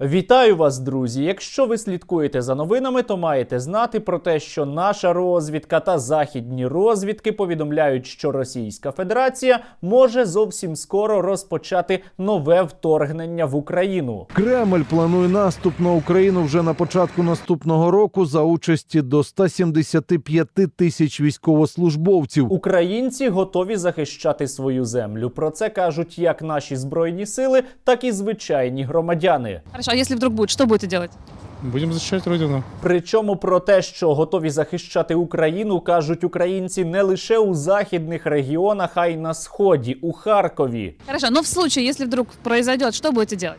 Вітаю вас, друзі! Якщо ви слідкуєте за новинами, то маєте знати про те, що наша розвідка та західні розвідки повідомляють, що Російська Федерація може зовсім скоро розпочати нове вторгнення в Україну. Кремль планує наступ на Україну вже на початку наступного року за участі до 175 тисяч військовослужбовців. Українці готові захищати свою землю. Про це кажуть як наші збройні сили, так і звичайні громадяни. Хорошо, а если вдруг будет, что будете делать? Будемо захищати Родину. Причому про те, що готові захищати Україну, кажуть українці не лише у західних регіонах, а й на сході, у Харкові. Хорошо, но в случае, если вдруг произойдет, что будете делать?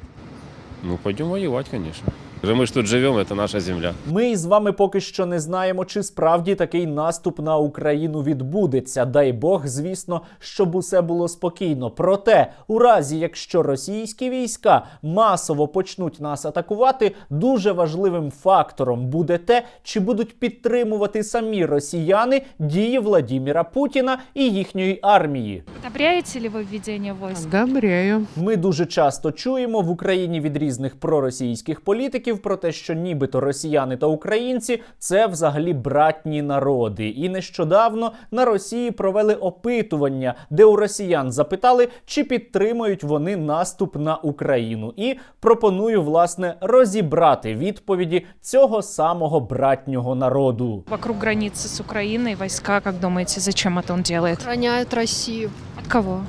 Ну, пойдем воевать, конечно. Мы же тут живем, это наша земля. Ми із вами поки що не знаємо, чи справді такий наступ на Україну відбудеться. Дай Бог, звісно, щоб усе було спокійно. Проте, у разі якщо російські війська масово почнуть нас атакувати, дуже важливим фактором буде те, чи будуть підтримувати самі росіяни дії Владіміра Путіна і їхньої армії. Одобряете ли вы введение войск? Одобряю. Ми дуже часто чуємо в Україні від різних проросійських політиків про те, що нібито росіяни та українці це взагалі братні народи. І нещодавно на Росії провели опитування, де у росіян запитали, чи підтримують вони наступ на Україну. І пропоную власне розібрати відповіді цього самого братнього народу. Вокруг границы с Украиной войска, как думаете, зачем это он делает? охраняют Россию От кого?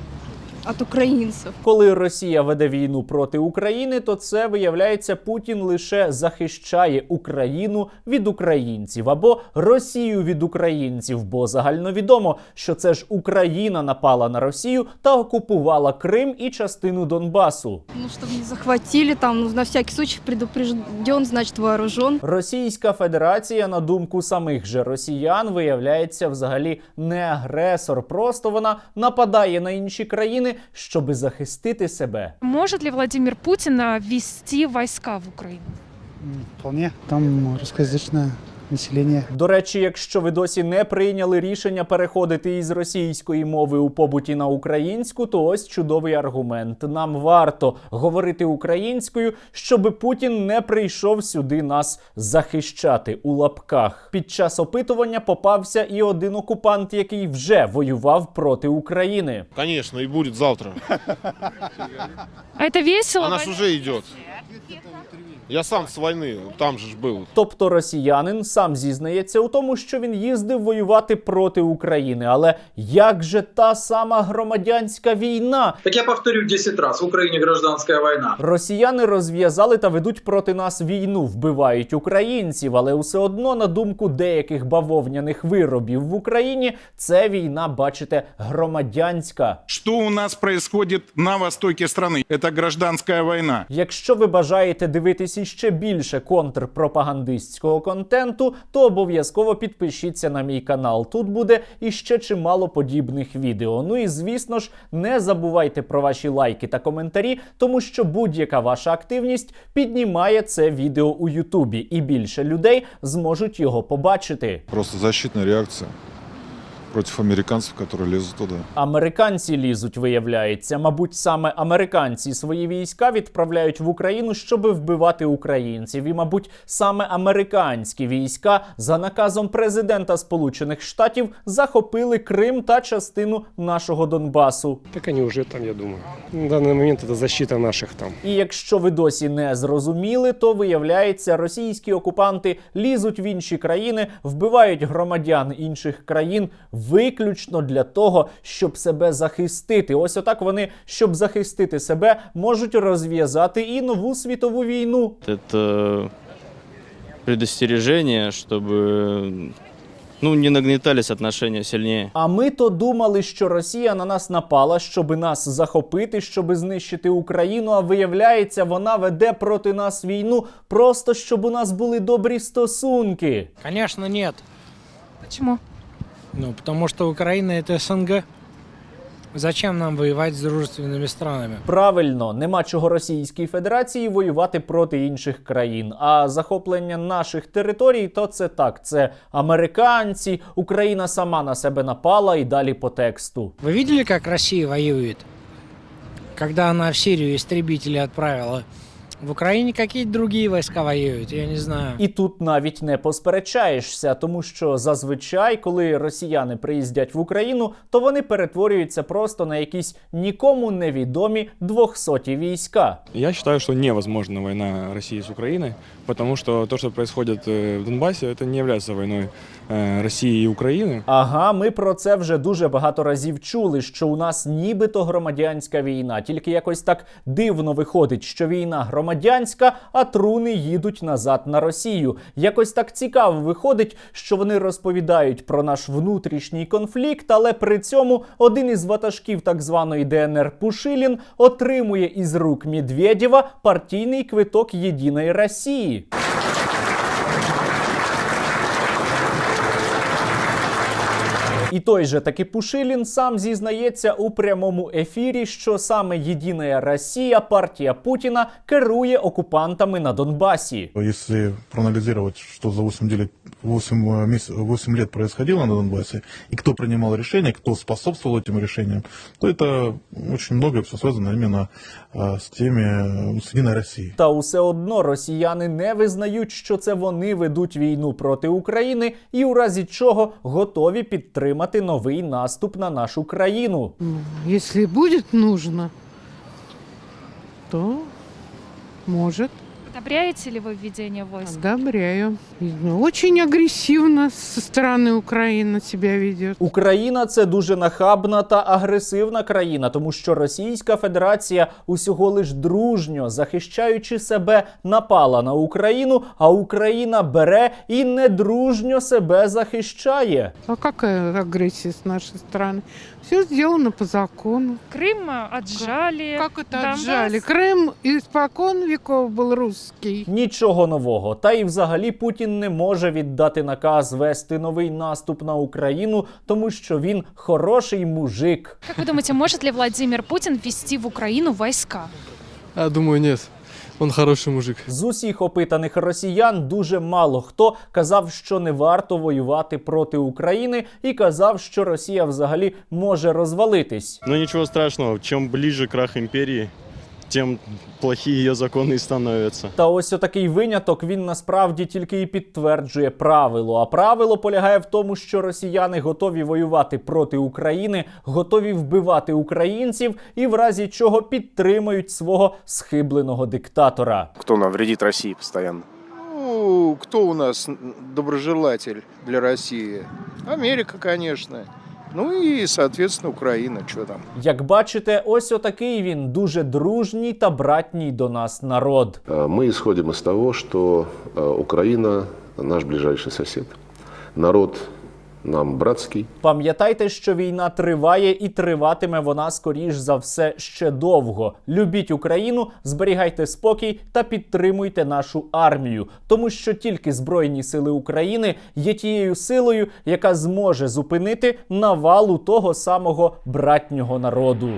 От украинцев. Коли Росія веде війну проти України, то це виявляється Путін лише захищає Україну від українців або Росію від українців. Бо загальновідомо, що це ж Україна напала на Росію та окупувала Крим і частину Донбасу. Ну, чтобы не захватили там, ну, на всякий случай предупрежден, значит вооружен. Російська Федерація, на думку самих же росіян, виявляється взагалі не агресор. Просто вона нападає на інші країни, щоби захистити себе. Може ли Владимир Путін а, ввести війська в Україну? Вполне. Там русскоязычное население. До речі, якщо ви досі не прийняли рішення переходити із російської мови у побуті на українську, то ось чудовий аргумент. Нам варто говорити українською, щоб Путін не прийшов сюди нас захищати у лапках. Під час опитування попався і один окупант, який вже воював проти України. Конечно, и будет завтра. А это весело? Она ж уже идет. Я сам с войны, там же ж был. Тобто росіянин сам зізнається у тому, що він їздив воювати проти України. Але як же та сама громадянська війна? Так я повторю 10 раз. В Украине гражданская война. Росіяни розв'язали та ведуть проти нас війну, вбивають українців, але все одно, на думку деяких бавовняних виробів в Україні, це війна, бачите, громадянська. Что у нас происходит на востоке страны? Это гражданская война. Якщо ви бажаєте дивитись іще більше контрпропагандистського контенту, то обов'язково підпишіться на мій канал. Тут буде іще чимало подібних відео. Ну і звісно ж, не забувайте про ваші лайки та коментарі, тому що будь-яка ваша активність піднімає це відео у Ютубі, і більше людей зможуть його побачити. Просто защитная реакция против американцев, которые лезут туда. Американці лізуть, виявляється. Мабуть, саме американці свої війська відправляють в Україну, щоб вбивати українців. І, мабуть, саме американські війська за наказом президента Сполучених Штатів захопили Крим та частину нашого Донбасу. Так они уже там, я думаю. На данный момент это защита наших там. І якщо ви досі не зрозуміли, то виявляється, російські окупанти лізуть в інші країни, вбивають громадян інших країн виключно для того, щоб себе захистити. Ось отак вони, щоб захистити себе, можуть розв'язати і нову світову війну. Это предостережение, чтобы ну, не нагнетались отношения сильнее. А ми то думали, що Росія на нас напала, щоб нас захопити, щоб знищити Україну. А виявляється, вона веде проти нас війну, просто щоб у нас були добрі стосунки. Конечно, нет. Почему? Ну, потому что Украина это СНГ. Зачем нам воевать с дружественными странами? Правильно, нема чого Російській Федерації воювати проти інших країн. А захоплення наших територій то це так. Це американці, Україна сама на себе напала і далі по тексту. Вы видели, как Россия воюет? Когда она в Сирию истребители отправила в Украине какие-то другие войска воюют, я не знаю. І тут навіть не посперечаєшся, тому що зазвичай, коли росіяни приїздять в Україну, то вони перетворюються просто на якісь нікому невідомі двохсоті війська. Я считаю, что невозможна война России с Украиной, потому что то, что происходит э, в Донбассе, это не является войной э, России и Украины. Ага, ми про це вже дуже багато разів чули, що у нас нібито громадянська війна. Тільки якось так дивно виходить, що війна громадянська, а труни їдуть назад на Росію. Якось так цікаво виходить, що вони розповідають про наш внутрішній конфлікт, але при цьому один із ватажків так званої ДНР Пушилін отримує із рук Медведєва партійний квиток Єдиної Росії. І той же таки Пушилін сам зізнається у прямому ефірі, що саме Єдина Росія, партія Путіна, керує окупантами на Донбасі. Если проанализировать, что за 8 лет, 8, э, меся- 8 лет происходило на Донбассе, и кто принимал решения, кто способствовал этим решениям, то это очень много все связано именно э, с теми, э, с Единой Россией. Та усе одно росіяни не визнають, що це вони ведуть війну проти України, і у разі чого готові підтримати новий наступ на нашу країну. Якщо буде нужно, то может. Одобряете ли вы введение войск? Одобряю. Очень агрессивно со стороны Украины себя ведет. Україна це дуже нахабна та агресивна країна, тому що Російська Федерація усього лиш дружньо захищаючи себе, напала на Україну, а Україна бере і недружньо себе захищає. А какая агрессия с нашей стороны? Все сделано по закону. Крым э, отжали. Как это Донбасс. отжали? Крым испокон веков был русский. Нічого нового. Та і взагалі Путін не може віддати наказ вести новий наступ на Україну, тому що він хороший мужик. Как вы думаете, может ли Владимир Путин ввести в Украину войска? Я думаю, нет. Он хороший мужик. З усіх опитаних росіян дуже мало хто казав, що не варто воювати проти України, і казав, що Росія взагалі може розвалитись. Но ничего страшного, чем ближе крах империи, тем плохие ее законы становятся. Та ось отакий виняток він насправді тільки і підтверджує правило. А правило полягає в тому, що росіяни готові воювати проти України, готові вбивати українців і в разі чого підтримують свого схибленого диктатора. Кто нам вредит России постоянно? Ну, кто у нас доброжелатель для России? Америка, конечно. Ну і соответственно, Україна, що там? Як бачите, ось отакий він дуже дружній та братній до нас народ. Ми ісходимо з того, що Україна наш ближайший сусід. Народ нам братський. Пам'ятайте, що війна триває і триватиме вона скоріш за все ще довго. Любіть Україну, зберігайте спокій та підтримуйте нашу армію, тому що тільки Збройні сили України є тією силою, яка зможе зупинити навалу того самого братнього народу.